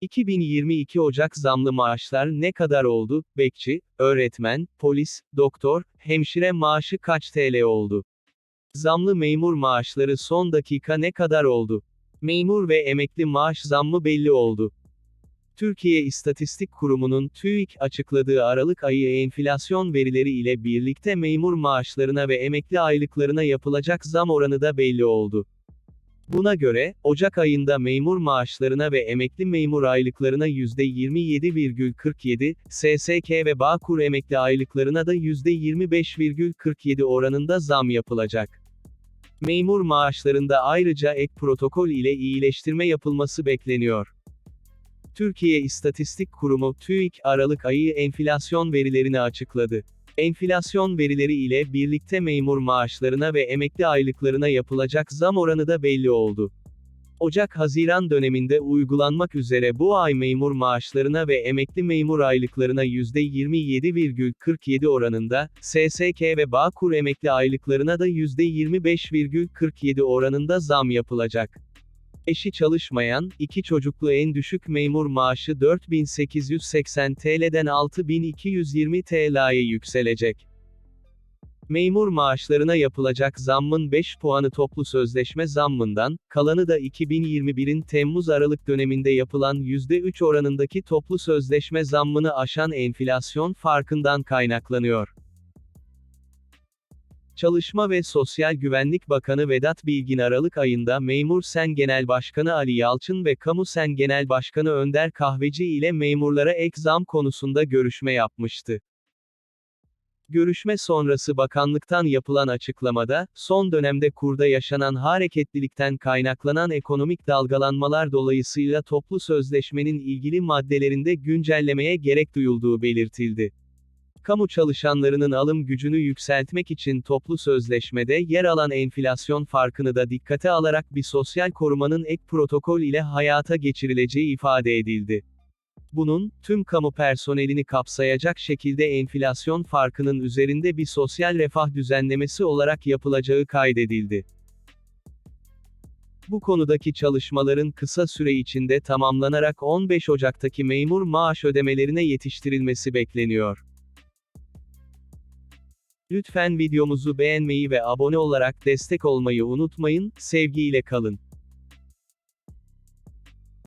2022 Ocak zamlı maaşlar ne kadar oldu? Bekçi, öğretmen, polis, doktor, hemşire maaşı kaç TL oldu? Zamlı memur maaşları son dakika ne kadar oldu? Memur ve emekli maaş zammı belli oldu. Türkiye İstatistik Kurumu'nun TÜİK açıkladığı Aralık ayı enflasyon verileri ile birlikte memur maaşlarına ve emekli aylıklarına yapılacak zam oranı da belli oldu. Buna göre, Ocak ayında memur maaşlarına ve emekli memur aylıklarına %27,47, SSK ve Bağkur emekli aylıklarına da %25,47 oranında zam yapılacak. Memur maaşlarında ayrıca ek protokol ile iyileştirme yapılması bekleniyor. Türkiye İstatistik Kurumu TÜİK Aralık ayı enflasyon verilerini açıkladı. Enflasyon verileri ile birlikte memur maaşlarına ve emekli aylıklarına yapılacak zam oranı da belli oldu. Ocak-Haziran döneminde uygulanmak üzere bu ay memur maaşlarına ve emekli memur aylıklarına %27,47 oranında, SSK ve Bağkur emekli aylıklarına da %25,47 oranında zam yapılacak. Eşi çalışmayan, iki çocuklu en düşük memur maaşı 4880 TL'den 6220 TL'ye yükselecek. Memur maaşlarına yapılacak zammın 5 puanı toplu sözleşme zammından, kalanı da 2021'in Temmuz-Aralık döneminde yapılan %3 oranındaki toplu sözleşme zammını aşan enflasyon farkından kaynaklanıyor. Çalışma ve Sosyal Güvenlik Bakanı Vedat Bilgin Aralık ayında Memur Sen Genel Başkanı Ali Yalçın ve Kamu Sen Genel Başkanı Önder Kahveci ile memurlara ek zam konusunda görüşme yapmıştı. Görüşme sonrası bakanlıktan yapılan açıklamada, son dönemde kurda yaşanan hareketlilikten kaynaklanan ekonomik dalgalanmalar dolayısıyla toplu sözleşmenin ilgili maddelerinde güncellemeye gerek duyulduğu belirtildi. Kamu çalışanlarının alım gücünü yükseltmek için toplu sözleşmede yer alan enflasyon farkını da dikkate alarak bir sosyal korumanın ek protokol ile hayata geçirileceği ifade edildi. Bunun, tüm kamu personelini kapsayacak şekilde enflasyon farkının üzerinde bir sosyal refah düzenlemesi olarak yapılacağı kaydedildi. Bu konudaki çalışmaların kısa süre içinde tamamlanarak 15 Ocak'taki memur maaş ödemelerine yetiştirilmesi bekleniyor. Lütfen videomuzu beğenmeyi ve abone olarak destek olmayı unutmayın, sevgiyle kalın.